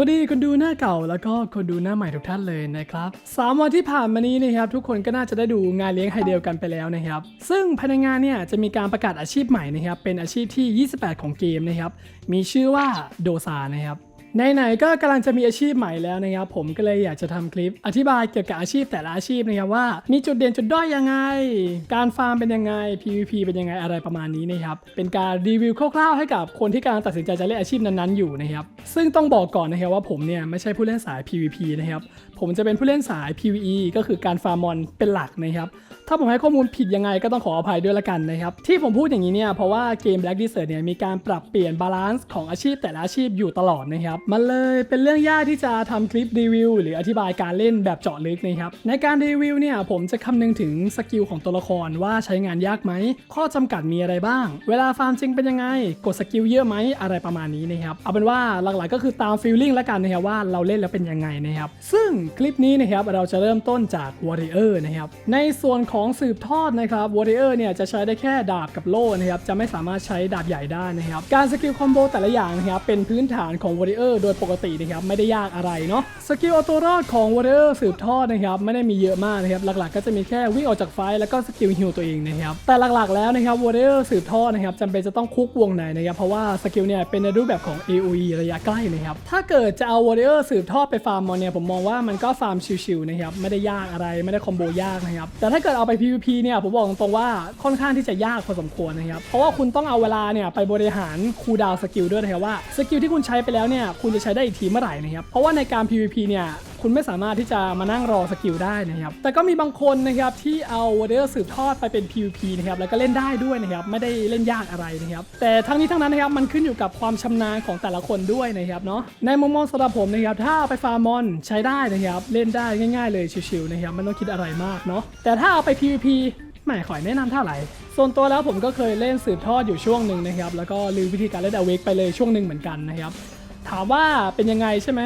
วัสดีคนดูหน้าเก่าแล้วก็คนดูหน้าใหม่ทุกท่านเลยนะครับสามวันที่ผ่านมานี้นะครับทุกคนก็น่าจะได้ดูงานเลี้ยงไฮเดลกันไปแล้วนะครับ ซึ่งภายในงานเนี่ยจะมีการประกาศอาชีพใหม่นะครับเป็นอาชีพที่ 28 ของเกมนะครับมีชื่อว่าโดซานะครับ ไหนๆก็กำลังจะมีอาชีพใหม่แล้วนะครับผมก็เลยอยากจะทำคลิป อธิบายเกี่ยวกับอาชีพแต่ละอาชีพนะครับว่า มีจุดเด่นจุดด้อยยังไง การฟาร์มเป็นยังไง PVP เป็นยังไงอะไรประมาณนี้นะครับเป็นการรีวิวคร่าวๆให้กับคนที่กำลังตัดสินใจจะเล่นอาชีพนั้นๆอยู่นะครับซึ่งต้องบอกก่อนนะครับว่าผมเนี่ยไม่ใช่ผู้เล่นสาย PVP นะครับผมจะเป็นผู้เล่นสาย PVE ก็คือการฟาร์มมอนเป็นหลักนะครับถ้าผมให้ข้อมูลผิดยังไงก็ต้องขออภัยด้วยละกันนะครับที่ผมพูดอย่างนี้เนี่ยเพราะว่าเกม Black Desert เนี่ยมีการปรับเปลี่ยนบาลานซ์ของอาชีพแต่ละอาชีพอยู่ตลอดนะครับมันเลยเป็นเรื่องยากที่จะทำคลิปรีวิวหรืออธิบายการเล่นแบบเจาะลึกนะครับ ในการรีวิวเนี่ยผมจะคำนึงถึงสกิลของตัวละครว่าใช้งานยากไหม ข้อจำกัดมีอะไรบ้าง เวลาฟาร์มจริงเป็นยังไง กดสกิลเยอะไหมอะไรประมาณนี้นะครับ เอาเป็นว่าหลักๆก็คือตามฟีลลิ่งแล้วกันนะครับว่าเราเล่นแล้วเป็นยังไงนะครับ ซึ่งคลิปนี้นะครับเราจะเริ่มต้นจาก Warrior นะครับ ในส่วนของสืบทอดนะครับ Warrior เนี่ยจะใช้ได้แค่ดาบกับโล่นะครับ จะไม่สามารถใช้ดาบใหญ่ได้นะครับ การสกิลคอมโบแต่ละอย่างนะครับเป็นพื้นฐานของ Warrior โดยปกตินะครับไม่ได้ยากอะไรเนาะสกิลเอาตัวรอดของ Warrior สืบทอดนะครับไม่ได้มีเยอะมากนะครับหลักๆ ก็จะมีแค่วิ่งออกจากไฟแล้วก็สกิลฮิลตัวเองนะครับแต่หลักๆแล้วนะครับ Warrior สืบทอดนะครับจำเป็นจะต้องคุกวงในนะครับเพราะว่าสกิลเนี่ยเป็นในรูปแบบของ AOE ระยะใกล้นะครับถ้าเกิดจะเอา Warrior สืบทอดไปฟาร์มมอนเนี่ยผมมองว่ามันก็ฟาร์มชิวๆนะครับไม่ได้ยากอะไรไม่ได้คอมโบยากนะครับแต่ถ้าเกิดเอาไป PVP เนี่ยผมบอกตรงๆว่าค่อนข้างที่จะยากพอสมควรนะครับเพราะว่าคุณต้องเอาเวลาเนี่ยไปบริหารคูดาวสกิลด้วยนะครับว่าสกิลที่คุณใช้ไปแล้วเนี่ยคุณจะใช้ได้อีกทีเมื่อไหร่นะครับ เพราะว่าในการ PVP เนี่ยคุณไม่สามารถที่จะมานั่งรอสกิลได้นะครับ แต่ก็มีบางคนนะครับที่เอาวอเดอร์สืบทอดไปเป็น PVP นะครับแล้วก็เล่นได้ด้วยนะครับไม่ได้เล่นยากอะไรนะครับ แต่ทั้งนี้ทั้งนั้นนะครับมันขึ้นอยู่กับความชำนาญของแต่ละคนด้วยนะครับเนาะในมุมมองสำหรับผมนะครับถ้าไปฟาร์มมอนใช้ได้นะครับเล่นได้ง่ายๆเลยชิวๆนะครับไม่ต้องคิดอะไรมากเนาะแต่ถ้าเอาไป PVP ไม่ขอยแนะนำเท่าไหร่ ส่วนตัวแล้วผมก็เคยเล่นสืบทอดอยู่ช่วงหนึ่งนะครับ แล้วก็ลืมวิธีการเล่นอเวกไปเลยช่วงหนึ่งเหมือนกันนะครับ ถามว่าเป็นยังไงใช่ไหม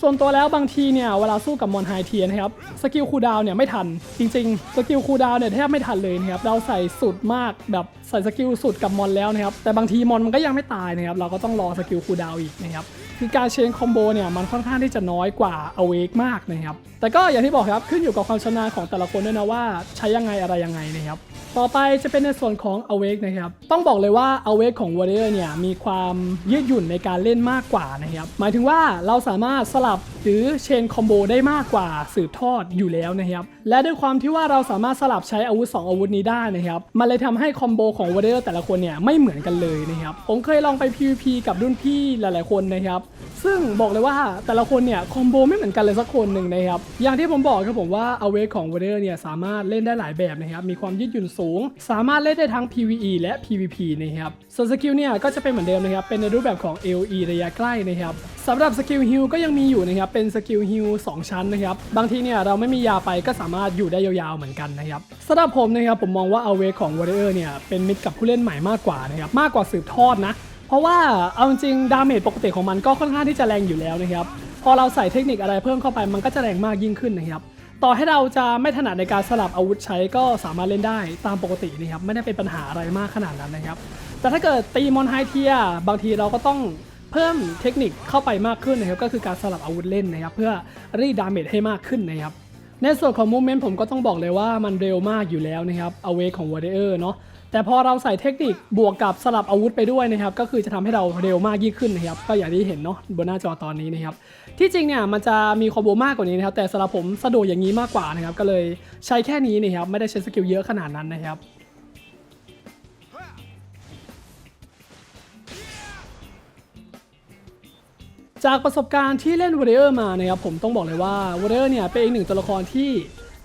ส่วนตัวแล้วบางทีเนี่ยเวลาสู้กับมอนไฮเทียนะครับสกิลคูดาวเนี่ยไม่ทัน จริงๆสกิลคูดาวเนี่ยแทบไม่ทันเลยนะครับเราใส่สุดมากแบบใส่สกิลสุดกับมอนแล้วนะครับแต่บางทีมอนมันก็ยังไม่ตายนะครับเราก็ต้องรอสกิลคูดาวอีกนะครับ คือการเชนคอมโบเนี่ยมันค่อนข้างที่จะน้อยกว่า Awake มากนะครับ แต่ก็อย่างที่บอกครับขึ้นอยู่กับความชำนาญของแต่ละคนด้วยนะว่าใช้ยังไงอะไรยังไงนะครับต่อไปจะเป็นในส่วนของ Awake นะครับ ต้องบอกเลยว่า Awake ของ Warrior เนี่ยมีความยืดหยุ่นในการเล่นมากกว่านะครับ หมายถึงว่าเราสามารถสลับหรือเชนคอมโบได้มากกว่าสืบทอดอยู่แล้วนะครับ และด้วยความที่ว่าเราสามารถสลับใช้อาวุธ 2 อาวุธนี้ได้นะครับ มันเลยทำให้คอมโบของ Warrior แต่ละคนเนี่ยไม่เหมือนกันเลยนะครับ ผมเคยลองไป PVP กับรุ่นพี่หลาย ๆ คนนะครับซึ่งบอกเลยว่าแต่ละคนเนี่ยคอมโบไม่เหมือนกันเลยสักคนหนึ่งนะครับ อย่างที่ผมบอกครับผมว่า Awake ของ Warrior เนี่ยสามารถเล่นได้หลายแบบนะครับ มีความยืดหยุ่นสูง สามารถเล่นได้ทั้ง PVE และ PVP นะครับ ส่วนสกิลเนี่ยก็จะเป็นเหมือนเดิมนะครับ เป็นในรูปแบบของ AOE ระยะใกล้นะครับสำหรับสกิลฮิลก็ยังมีอยู่นะครับ เป็นสกิลฮิล2ชั้นนะครับ บางทีเนี่ยเราไม่มียาไปก็สามารถอยู่ได้ยาวๆเหมือนกันนะครับสำหรับผมนะครับผมมองว่า Awake ของ Warrior เนี่ยเป็นมิตรกับผู้เล่นใหม่มากกว่านะครับ มากกว่าสืบทอดนะ เพราะว่าเอาจริงดาเมจปกติของมันก็ค่อนข้างที่จะแรงอยู่แล้วนะครับ พอเราใส่เทคนิคอะไรเพิ่มเข้าไปมันก็จะแรงมากยิ่งขึ้นนะครับ ต่อให้เราจะไม่ถนัดในการสลับอาวุธใช้ก็สามารถเล่นได้ตามปกตินะครับ ไม่ได้เป็นปัญหาอะไรมากขนาดนั้นนะครับ แต่ถ้าเกิดตีมอนไฮเทียบางทีเราก็ต้องเพิ่มเทคนิคเข้าไปมากขึ้นนะครับ ก็คือการสลับอาวุธเล่นนะครับ เพื่อรีดดาเมจให้มากขึ้นนะครับในส่วนของมูเมนต์ผมก็ต้องบอกเลยว่ามันเร็วมากอยู่แล้วนะครับอเวของ Warrior เนาะ แต่พอเราใส่เทคนิคบวกกับสลับอาวุธไปด้วยนะครับ ก็คือจะทำให้เราเร็วมากยิ่งขึ้นนะครับ ก็อย่างที่เห็นเนาะบนหน้าจอตอนนี้นะครับ ที่จริงเนี่ยมันจะมีคอมโบมากกว่านี้นะครับ แต่สำหรับผมสะดวกอย่างนี้มากกว่านะครับ ก็เลยใช้แค่นี้นะครับ ไม่ได้ใช้สกิลเยอะขนาดนั้นนะครับจากประสบการณ์ที่เล่น Warrior มานะครับผมต้องบอกเลยว่า Warrior เนี่ยเป็นอีกหนึ่งตัวละครที่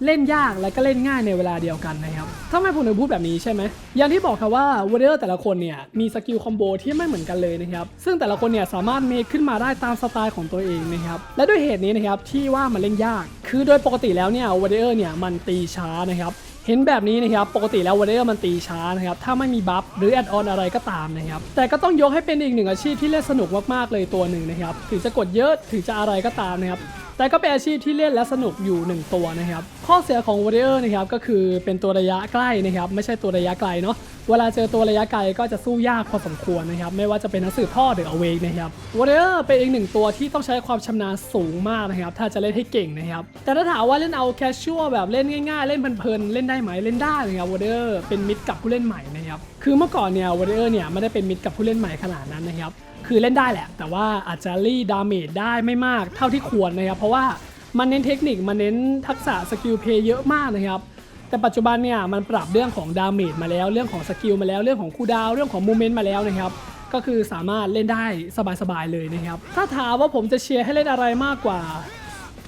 เล่นยากและก็เล่นง่ายในเวลาเดียวกันนะครับทำไมผมถึงพูดแบบนี้ใช่ไหมอย่างที่บอกครับว่า Warrior แต่ละคนเนี่ยมีสกิลคอมโบที่ไม่เหมือนกันเลยนะครับซึ่งแต่ละคนเนี่ยสามารถเมคขึ้นมาได้ตามสไตล์ของตัวเองนะครับและด้วยเหตุนี้นะครับที่ว่ามันเล่นยาก คือโดยปกติแล้วเนี่ย Warrior เนี่ยมันตีช้านะครับเห็นแบบนี้นะครับ ปกติแล้ววอลเลอร์มันตีช้านะครับ ถ้าไม่มีบัฟหรือแอดออนอะไรก็ตามนะครับ แต่ก็ต้องยกให้เป็นอีกหนึ่งอาชีพที่เล่นสนุกมากๆเลยตัวหนึ่งนะครับ ถึงจะกดเยอะ ถึงจะอะไรก็ตามนะครับ แต่ก็เป็นอาชีพที่เล่นและสนุกอยู่ 1 ตัวนะครับ ข้อเสียของ Warrior นะครับก็คือเป็นตัวระยะใกล้นะครับไม่ใช่ตัวระยะไกลเนาะเวลาเจอตัวระยะไกลก็จะสู้ยากพอสมควรนะครับไม่ว่าจะเป็นนังสือท่อหรือ Awake นะครับ Warrior เป็นอีกหนึ่งตัวที่ต้องใช้ความชำนาญสูงมากนะครับถ้าจะเล่นให้เก่งนะครับแต่ถ้าถามว่าเล่นเอา casual แบบเล่นง่ายๆ เล่นเพลินๆเล่นได้ไหมเล่นได้นะครับ Warrior เป็นมิตรกับผู้เล่นใหม่นะครับคือเมื่อก่อนเนี่ย Warrior เนี่ยไม่ได้เป็นมิตรกับผู้เล่นใหม่ขนาดนั้นนะครับคือเล่นได้แหละ แต่ว่าอาจจะรีดาเมจได้ไม่มากเท่าที่ควรนะครับเพราะว่ามันเน้นเทคนิคมันเน้นทักษะสกิลเพย์เยอะมากนะครับ แต่ปัจจุบันเนี่ยมันปรับเรื่องของดาเมจมาแล้วเรื่องของสกิลมาแล้วเรื่องของคูดาวเรื่องของมูเมนต์มาแล้วนะครับก็คือสามารถเล่นได้สบายๆเลยนะครับ ถ้าถามว่าผมจะเชียร์ให้เล่นอะไรมากกว่า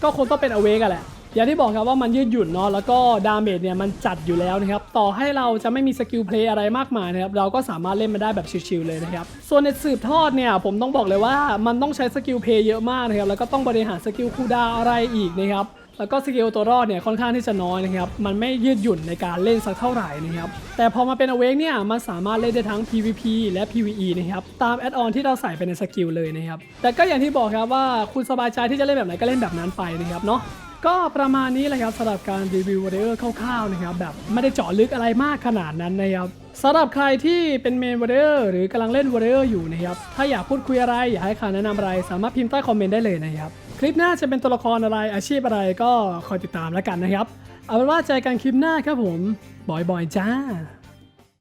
ก็คงต้องเป็นอเวกอะแหละ อย่างที่บอกครับว่ามันยืดหยุ่นเนาะแล้วก็ดาเมจเนี่ยมันจัดอยู่แล้วนะครับต่อให้เราจะไม่มีสกิลเพลย์อะไรมากมายนะครับเราก็สามารถเล่นมาได้แบบชิลๆเลยนะครับส่วนในสืบทอดเนี่ยผมต้องบอกเลยว่ามันต้องใช้สกิลเพลย์เยอะมากนะครับแล้วก็ต้องบริหารสกิลคูดาอะไรอีกนะครับแล้วก็สกิลตัวรอดเนี่ยค่อนข้างที่จะน้อยนะครับ มันไม่ยืดหยุ่นในการเล่นสักเท่าไหร่นะครับ แต่พอมาเป็น Awake เนี่ยมันสามารถเล่นได้ทั้ง PVP และ PVE นะครับ ตามแอดออนที่เราใส่ไปในสกิลเลยนะครับ แต่ก็อย่างที่บอกครับว่าคุณสบายใจที่จะเล่นแบบไหนก็เล่นแบบนั้นไปนะครับเนาะ ก็ประมาณนี้แหละครับสำหรับการรีวิว Warrior คร่าวๆนะครับแบบไม่ได้เจาะลึกอะไรมากขนาดนั้นนะครับสำหรับใครที่เป็นเมน Warrior หรือกำลังเล่น Warrior อยู่นะครับถ้าอยากพูดคุยอะไรอยากให้คำแนะนำอะไร สามารถพิมพ์ใต้คอมเมนต์ได้เลยนะครับคลิปหน้าจะเป็นตัวละครอะไรอาชีพอะไรก็คอยติดตามแล้วกันนะครับ เอาเป็นว่าเจอกันคลิปหน้าครับผมบอยๆจ้า